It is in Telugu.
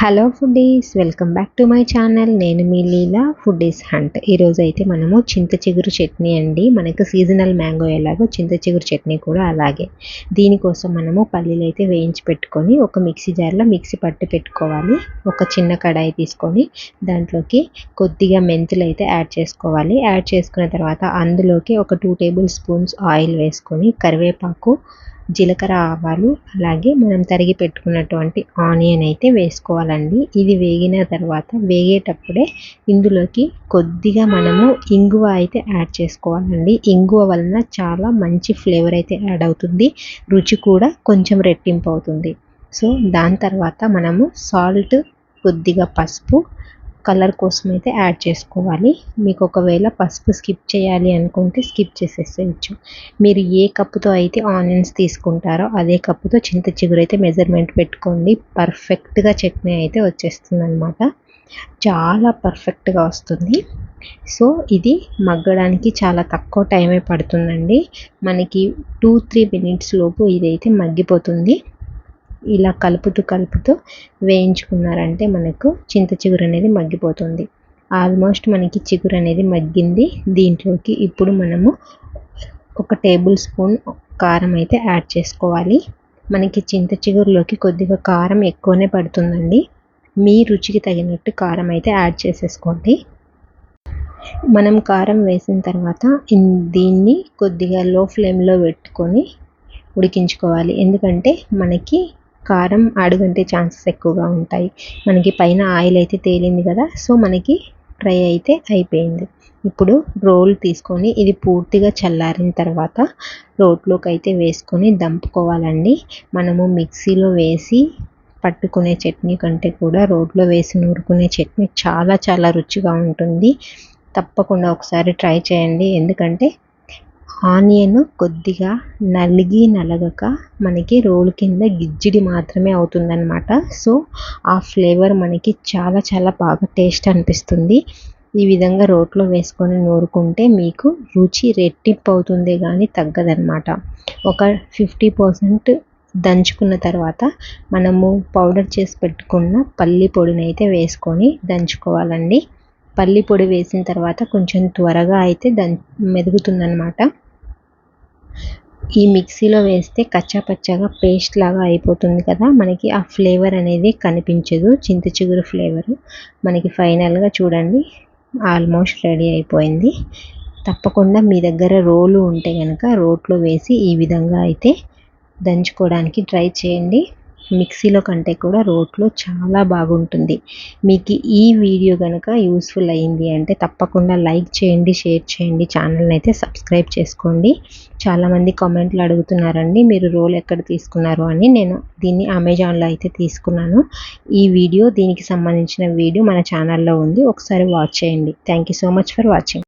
Hello foodies welcome back to my channel. నేను మీ లీలా ఫుడీస్ హంట్. ఈరోజు అయితే మనము చింత చిగురు చట్నీ అండి. మనకు సీజనల్ మ్యాంగో ఎలాగో చింత చిగురు చట్నీ కూడా అలాగే. దీనికోసం మనము పల్లీలు అయితే వేయించి పెట్టుకొని ఒక మిక్సీ జార్లో మిక్సీ పట్టి పెట్టుకోవాలి. ఒక చిన్న కడాయి తీసుకొని దాంట్లోకి కొద్దిగా మెంతులు అయితే యాడ్ చేసుకోవాలి. యాడ్ చేసుకున్న తర్వాత అందులోకి ఒక టూ టేబుల్ స్పూన్స్ ఆయిల్ వేసుకొని కరివేపాకు జీలకర్ర ఆవాలు అలాగే మనం తరిగి పెట్టుకున్నటువంటి ఆనియన్ అయితే వేసుకోవాలండి. ఇది వేగిన తర్వాత వేగేటప్పుడే ఇందులోకి కొద్దిగా మనము ఇంగువ అయితే యాడ్ చేసుకోవాలండి. ఇంగువ వలన చాలా మంచి ఫ్లేవర్ అయితే యాడ్ అవుతుంది. రుచి కూడా కొంచెం రెట్టింపు అవుతుంది. సో దాని తర్వాత మనము సాల్ట్ కొద్దిగా పసుపు కలర్ కోసం అయితే యాడ్ చేసుకోవాలి. మీకు ఒకవేళ పసుపు స్కిప్ చేయాలి అనుకుంటే స్కిప్ చేసేసేయచ్చు. మీరు ఏ కప్పుతో అయితే ఆనియన్స్ తీసుకుంటారో అదే కప్పుతో చింత చిగురు అయితే మెజర్మెంట్ పెట్టుకోండి. పర్ఫెక్ట్గా చట్నీ అయితే వచ్చేస్తుంది అనమాట చాలా పర్ఫెక్ట్గా వస్తుంది. సో ఇది మగ్గడానికి చాలా తక్కువ టైమే పడుతుందండి. మనకి టూ త్రీ మినిట్స్ లోపు ఇదైతే మగ్గిపోతుంది. ఇలా కలుపుతూ కలుపుతూ వేయించుకున్నారంటే మనకు చింత చిగురు అనేది మగ్గిపోతుంది. ఆల్మోస్ట్ మనకి చిగురు అనేది మగ్గింది. దీంట్లోకి ఇప్పుడు మనము ఒక టేబుల్ స్పూన్ కారం అయితే యాడ్ చేసుకోవాలి. మనకి చింత చిగురులోకి కొద్దిగా కారం ఎక్కువనే పడుతుందండి. మీ రుచికి తగినట్టు కారం అయితే యాడ్ చేసేసుకోండి. మనం కారం వేసిన తర్వాత దీన్ని కొద్దిగా లో ఫ్లేమ్లో పెట్టుకొని ఉడికించుకోవాలి. ఎందుకంటే మనకి కారం అడుగంటే ఛాన్సెస్ ఎక్కువగా ఉంటాయి. మనకి పైన ఆయిల్ అయితే తేలింది కదా సో మనకి ఫ్రై అయితే అయిపోయింది. ఇప్పుడు రోల్ తీసుకొని ఇది పూర్తిగా చల్లారిన తర్వాత రోట్లోకి అయితే వేసుకొని దంపుకోవాలండి. మనము మిక్సీలో వేసి పట్టుకునే చట్నీ కంటే కూడా రోట్లో వేసి నూరుకునే చట్నీ చాలా చాలా రుచిగా ఉంటుంది. తప్పకుండా ఒకసారి ట్రై చేయండి. ఎందుకంటే ఆనియన్ కొద్దిగా నలిగి నలగక మనకి రోలు కింద గిజ్జిడి మాత్రమే అవుతుందన్నమాట. సో ఆ ఫ్లేవర్ మనకి చాలా చాలా బాగా టేస్ట్ అనిపిస్తుంది. ఈ విధంగా రోట్లో వేసుకొని నూరుకుంటే మీకు రుచి రెట్టింపు అవుతుంది కానీ తగ్గదనమాట ఒక ఫిఫ్టీ పర్సెంట్ దంచుకున్న తర్వాత మనము పౌడర్ చేసి పెట్టుకున్న పల్లి పొడిని అయితే వేసుకొని దంచుకోవాలండి. పల్లి పొడి వేసిన తర్వాత కొంచెం త్వరగా అయితే దం మెదుగుతుందనమాట ఈ మిక్సీలో వేస్తే కచ్చాపచ్చాగా పేస్ట్ లాగా అయిపోతుంది కదా మనకి ఆ ఫ్లేవర్ అనేది కనిపించదు చింత చిగురు ఫ్లేవర్. మనకి ఫైనల్గా చూడండి ఆల్మోస్ట్ రెడీ అయిపోయింది. తప్పకుండా మీ దగ్గర రోలు ఉంటే కనుక రోట్లో వేసి ఈ విధంగా అయితే దంచుకోవడానికి ట్రై చేయండి. మిక్సీలో కంటే కూడా రోట్లో చాలా బాగుంటుంది. మీకు ఈ వీడియో కనుక యూస్ఫుల్ అయ్యింది అంటే తప్పకుండా లైక్ చేయండి షేర్ చేయండి ఛానల్ని అయితే సబ్స్క్రైబ్ చేసుకోండి. చాలామంది కామెంట్లు అడుగుతున్నారండి మీరు రోల్ ఎక్కడ తీసుకున్నారు అని. నేను దీన్ని అమెజాన్లో అయితే తీసుకున్నాను. ఈ వీడియో దీనికి సంబంధించిన వీడియో మన ఛానల్లో ఉంది ఒకసారి వాచ్ చేయండి. Thank you so much for watching